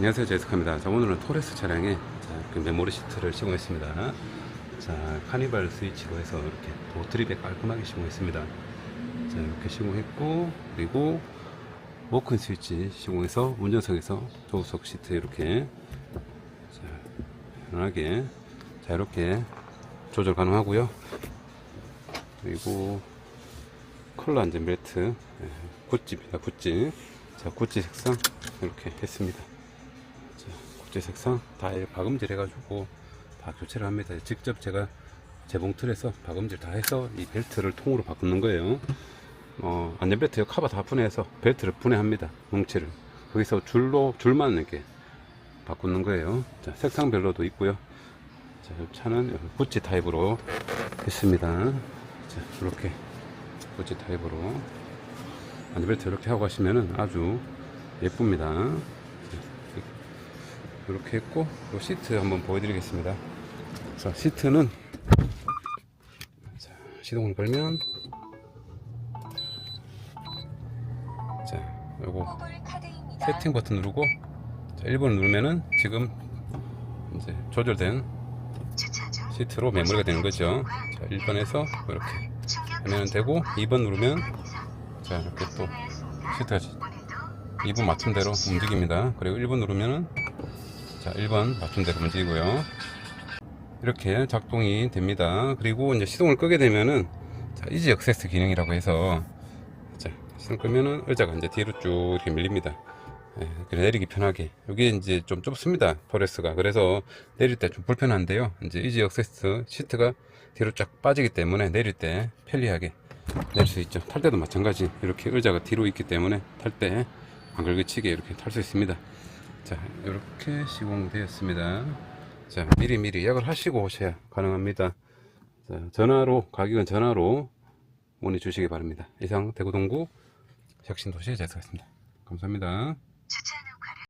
안녕하세요. 제스카입니다. 자 오늘은 토레스 차량에 자, 그 메모리 시트를 시공했습니다. 자 카니발 스위치로 해서 이렇게 도트립에 깔끔하게 시공했습니다. 자 이렇게 시공했고 그리고 워큰 스위치 시공해서 운전석에서 조수석 시트 이렇게 자, 편하게 자 이렇게 조절 가능하고요. 그리고 컬러 안전 벨트 예, 구찌입니다 구찌 자 구찌 색상 이렇게 했습니다 자, 국제 색상 다 박음질 해가지고 다 교체를 합니다. 직접 제가 재봉틀에서 박음질 다 해서 이 벨트를 통으로 바꾸는 거예요. 어, 안전벨트 카바 다 분해해서 벨트를 분해합니다. 뭉치를. 거기서 줄로, 줄만 이렇게 바꾸는 거예요. 자, 색상별로도 있고요. 자, 이 차는 구찌 타입으로 했습니다. 자, 이렇게 구찌 타입으로 안전벨트 이렇게 하고 가시면은 아주 예쁩니다. 이렇게 했고 요 시트 한번 보여드리겠습니다. 자 시트는 자, 시동을 걸면 자 요거 세팅 버튼 누르고 자, 1번 누르면은 지금 이제 조절된 시트로 메모리가 되는 거죠. 자 1번에서 이렇게 하면 되고 2번 누르면 자 이렇게 또 시트가 2번 맞춤대로 움직입니다. 그리고 1번 누르면은 자, 1번 맞춤대로 움직이고요. 이렇게 작동이 됩니다. 그리고 이제 시동을 끄게 되면은 자, 이지 액세스 기능이라고 해서 자, 시동 끄면은 의자가 이제 뒤로 쭉 이렇게 밀립니다. 예, 내리기 편하게. 여기 이제 좀 좁습니다. 토레스가. 그래서 내릴 때 좀 불편한데요. 이제 이지 액세스 시트가 뒤로 쫙 빠지기 때문에 내릴 때 편리하게 내릴 수 있죠. 탈 때도 마찬가지. 이렇게 의자가 뒤로 있기 때문에 탈때안 걸그치게 이렇게 탈 수 있습니다. 자, 이렇게 시공되었습니다. 자, 미리 미리 예약을 하시고 오셔야 가능합니다. 자, 전화로, 가격은 전화로 문의 주시기 바랍니다. 이상 대구동구 혁신도시에 제수했습니다. 감사합니다.